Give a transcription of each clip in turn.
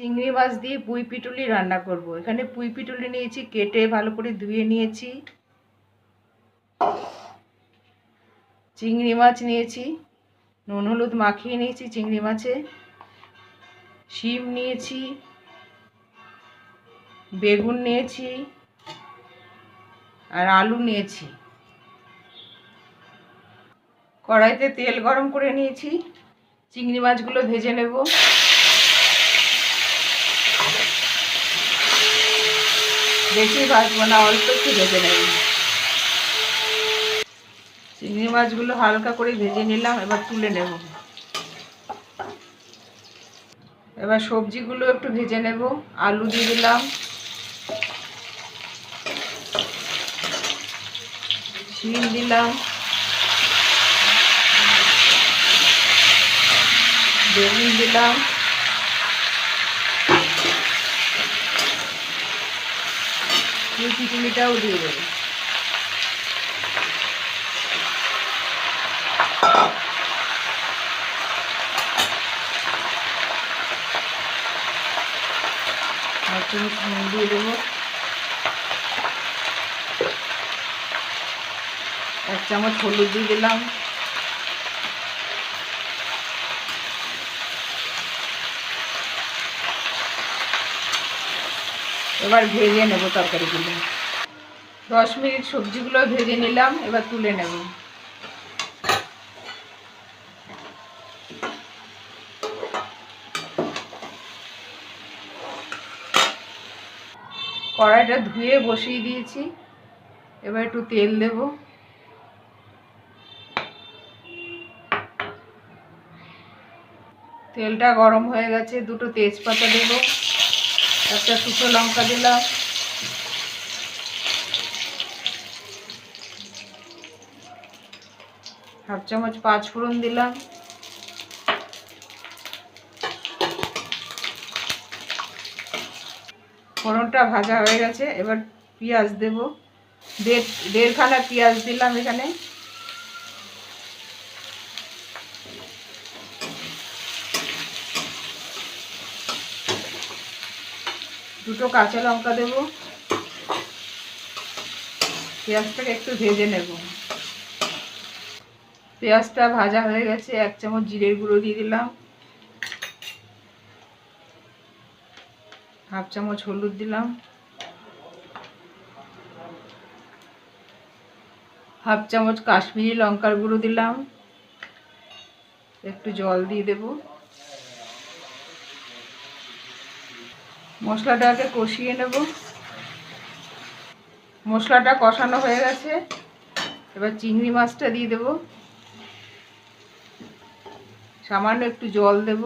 চিংড়ি মাছ দিয়ে পুঁই পিটুলি রান্না করব। এখানে পুঁই পিটুলি নিয়েছি, কেটে ভালো করে ধুয়ে নিয়েছি। চিংড়ি মাছ নিয়েছি, নুন হলুদ মাখিয়ে নিয়েছি চিংড়ি মাছে। শিম নিয়েছি, বেগুন নিয়েছি আর আলু নিয়েছি। কড়াইতে তেল গরম করে নিয়েছি। চিংড়ি মাছগুলো ভেজে নেব। বেশি ভাজবো না অল্প একটু ভেজে নেব। চিংড়ি মাছগুলো হালকা করে ভেজে নিলাম, এবার তুলে নেব। এবার সবজিগুলো একটু ভেজে নেব, আলু দিয়ে দিলাম। শিম দিলাম। বেগুন দিলাম। দিয়ে দেবো আর চামচ দিয়ে দেবো। এক চামচ হলুদ দিয়ে দিলাম। এবার ভেজে নেব তরকারিগুলো। দশ মিনিট সবজিগুলো ভেজে নিলাম, এবার তুলে নেব। কড়াইটা ধুয়ে বসিয়ে দিয়েছি, এবার একটু তেল দেব। তেলটা গরম হয়ে গেছে, দুটো তেজপাতা দেবো। একটা শুকনো লঙ্কা দিলাম। হাফ চামচ পাঁচ ফোড়ন দিলাম। ফোড়নটা ভাজা হয়ে গেছে, এবার পেঁয়াজ দেব। দেড় দেড়খানা পেঁয়াজ দিলাম এখানে। দুটো কাঁচা লঙ্কা দেব। পেঁয়াজটাকে একটু ভেজে নেব। পেঁয়াজটা ভাজা হয়ে গেছে, এক চামচ জিরের গুঁড়ো দিয়ে দিলাম। হাফ চামচ হলুদ দিলাম। হাফ চামচ কাশ্মীরি লঙ্কার গুঁড়ো দিলাম। একটু জল দিয়ে দেবো। মশলাটাকে কষিয়ে নেব। মশলাটা কষানো হয়ে গেছে। এবার চিংড়ি মাছটা দিয়ে দেব। সামান্য একটু জল দেব।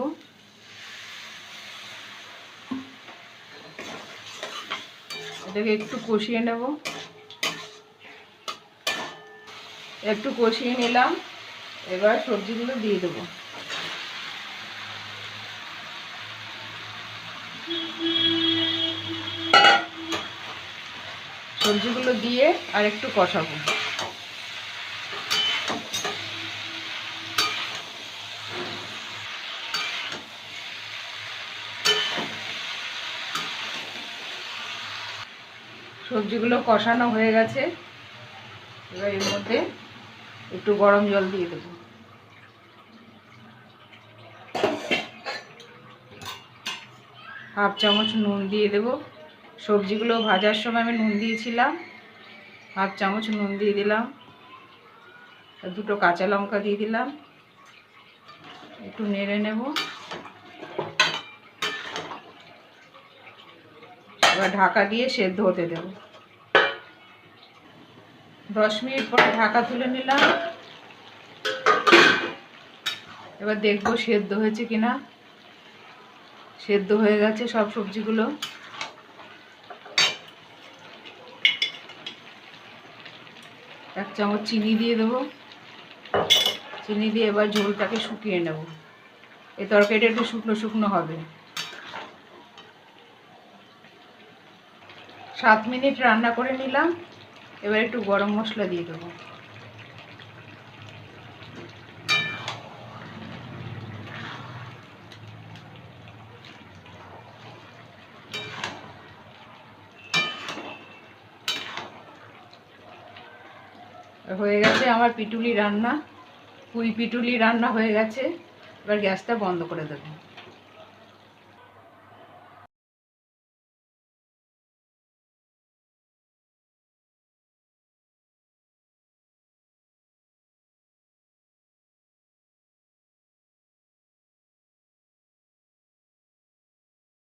এটাকে একটু কষিয়ে নেব। একটু কষিয়ে নিলাম। এবার সবজিগুলো দিয়ে দেবো। সবজিগুলো দিয়ে আর একটু কষাবো। সবজিগুলো কষানো হয়ে গেছে। এবার এর মধ্যে একটু গরম জল দিয়ে দেবো। হাফ চামচ নুন দিয়ে দেবো। সবজিগুলো ভাজার সময় আমি নুন দিয়েছিলাম, হাফ চামচ নুন দিয়ে দিলাম দুটো কাঁচা লঙ্কা দিয়ে দিলাম। একটু নেড়ে নেব। এবার ঢাকা দিয়ে সেদ্ধ হতে দেব। দশ মিনিট পরে ঢাকা তুলে নিলাম। এবার দেখব সেদ্ধ হয়েছে কিনা। সেদ্ধ হয়ে গেছে সব সবজিগুলো। এক চামচ চিনি দিয়ে দেবো। চিনি দিয়ে এবার ঝোলটাকে শুকিয়ে নেব। এই তরকারিটা একটু শুকনো শুকনো হবে। সাত মিনিট রান্না করে নিলাম। এবার একটু গরম মশলা দিয়ে দেবো। হয়ে গেছে আমার পিটুলি রান্না। পুঁই পিটুলি রান্না হয়ে গেছে। এবার গ্যাসটা বন্ধ করে দেবো।